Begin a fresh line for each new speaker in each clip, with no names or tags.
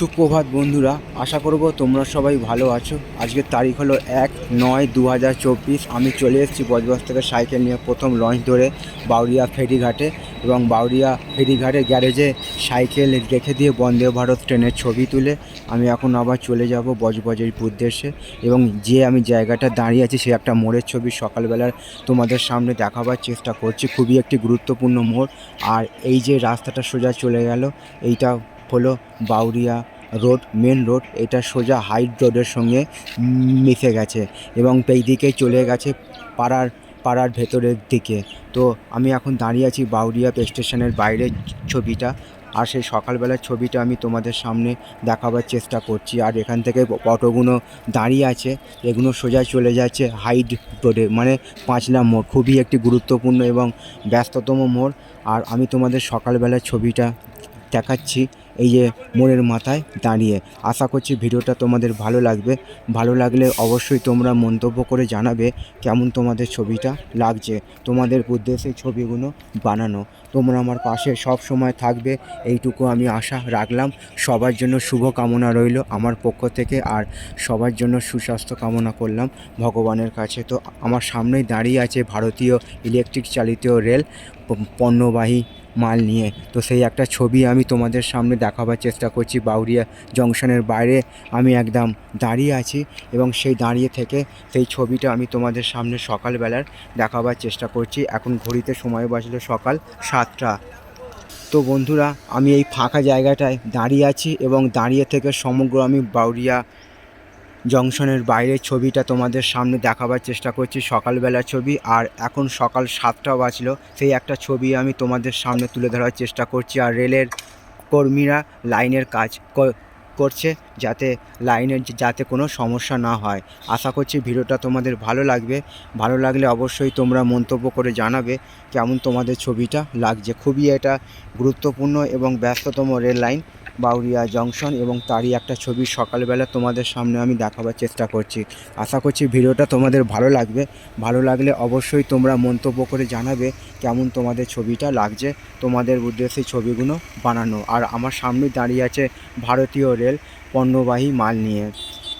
সুপ্রভাত বন্ধুরা, আশা করব তোমরা সবাই ভালো আছো। আজকের তারিখ হলো এক নয় দু আমি চলে এসেছি বজবজ থেকে সাইকেল নিয়ে প্রথম লঞ্চ ধরে বাউরিয়া ফেরিঘাটে এবং বাউরিয়া ফেরিঘাটের গ্যারেজে সাইকেল রেখে দিয়ে বন্দে ভারত ট্রেনের ছবি তুলে আমি এখন আবার চলে যাব বজবজের উদ্দেশ্যে এবং যে আমি জায়গাটা দাঁড়িয়ে আছি সে একটা মোড়ের ছবি সকালবেলার তোমাদের সামনে দেখাবার চেষ্টা করছি। খুবই একটি গুরুত্বপূর্ণ মোড়। আর এই যে রাস্তাটা সোজা চলে গেল, এইটা হলো বাউরিয়া রোড মেন রোড এটা সোজা হাইট রোডের সঙ্গে মিশে গেছে এবং এই দিকে চলে গেছে পাড়ার পাড়ার ভেতরের দিকে। তো আমি এখন দাঁড়িয়ে আছি বাউরিয়া স্টেশনের বাইরের ছবিটা আর সেই সকালবেলার ছবিটা আমি তোমাদের সামনে দেখাবার চেষ্টা করছি। আর এখান থেকে অটোগুলো দাঁড়িয়ে আছে, এগুলো সোজা চলে যাচ্ছে হাইট রোডে মানে পাঁচলা মোড়, খুবই একটি গুরুত্বপূর্ণ এবং ব্যস্ততম মোড়। আর আমি তোমাদের সকালবেলার ছবিটা দেখাচ্ছি। এই যে মোড়ের মাথায় দাঁড়িয়ে। আশা করছি ভিডিওটা তোমাদের ভালো লাগবে। ভালো লাগলে অবশ্যই তোমরা মন্তব্য করে জানাবে কেমন তোমাদের ছবিটা লাগছে, তোমাদের উদ্দেশ্যে ছবিগুলো বানানো। তোমরা আমার পাশে সব সময় থাকবে, এইটুকু আমি আশা রাখলাম। সবার জন্য শুভ কামনা রইল আমার পক্ষ থেকে আর সবার জন্য সুস্বাস্থ্য কামনা করলাম ভগবানের কাছে। তো আমার সামনেই দাঁড়িয়ে আছে ভারতীয় ইলেকট্রিক চালিত রেল, পণ্যবাহী মাল নিয়ে। তো সেই একটা ছবি আমি তোমাদের সামনে দেখাবার চেষ্টা করছি বাউরিয়া জংশনের বাইরে। আমি একদম দাঁড়িয়ে আছি এবং সেই দাঁড়িয়ে থেকে সেই ছবিটা আমি তোমাদের সামনে সকালবেলার দেখাবার চেষ্টা করছি। এখন ঘড়িতে সময় বাজলো সকাল সাতটা। তো বন্ধুরা, আমি এই ফাঁকা জায়গাটায় দাঁড়িয়ে আছি এবং দাঁড়িয়ে থেকে সমগ্র আমি বাউরিয়া জংশনের বাইরের ছবিটা তোমাদের সামনে দেখাবার চেষ্টা করছি সকালবেলার ছবি। আর এখন সকাল সাতটা বাজলো সেই একটা ছবি আমি তোমাদের সামনে তুলে ধরার চেষ্টা করছি। আর রেলের কর্মীরা লাইনের কাজ করছে যাতে লাইনের যাতে কোনো সমস্যা না হয়। আশা করছি ভিডিওটা তোমাদের ভালো লাগবে। ভালো লাগলে অবশ্যই তোমরা মন্তব্য করে জানাবে কেমন তোমাদের ছবিটা লাগছে। খুবই এটা গুরুত্বপূর্ণ এবং ব্যস্ততম রেল লাইন। বাউরিয়া জংশন এবং তারই একটা ছবি সকালবেলা তোমাদের সামনে আমি দেখাবার চেষ্টা করছি। আশা করছি ভিডিওটা তোমাদের ভালো লাগবে। ভালো লাগলে অবশ্যই তোমরা মন্তব্য করে জানাবে কেমন তোমাদের ছবিটা লাগছে, তোমাদের উদ্দেশ্যে ছবিগুলো বানানো। আর আমার সামনে দাঁড়িয়ে আছে ভারতীয় রেল পণ্যবাহী মাল নিয়ে।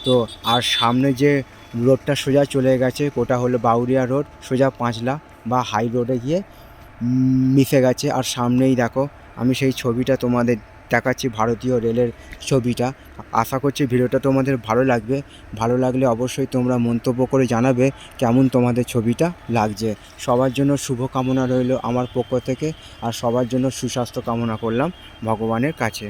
তো আর সামনে যে রোডটা সোজা চলে গেছে, ওটা হলো বাউরিয়া রোড, সোজা পাঁচলা বা হাই রোডে গিয়ে মিশে গেছে। আর সামনেই দেখো, আমি সেই ছবিটা তোমাদের দেখাচ্ছি ভারতীয় রেলের ছবিটা। আশা করছি ভিডিওটা তোমাদের ভালো লাগবে। ভালো লাগলে অবশ্যই তোমরা মন্তব্য করে জানাবে কেমন তোমাদের ছবিটা লাগছে। সবার জন্য শুভ কামনা রইল আমার পক্ষ থেকে আর সবার জন্য সুস্বাস্থ্য কামনা করলাম ভগবানের কাছে।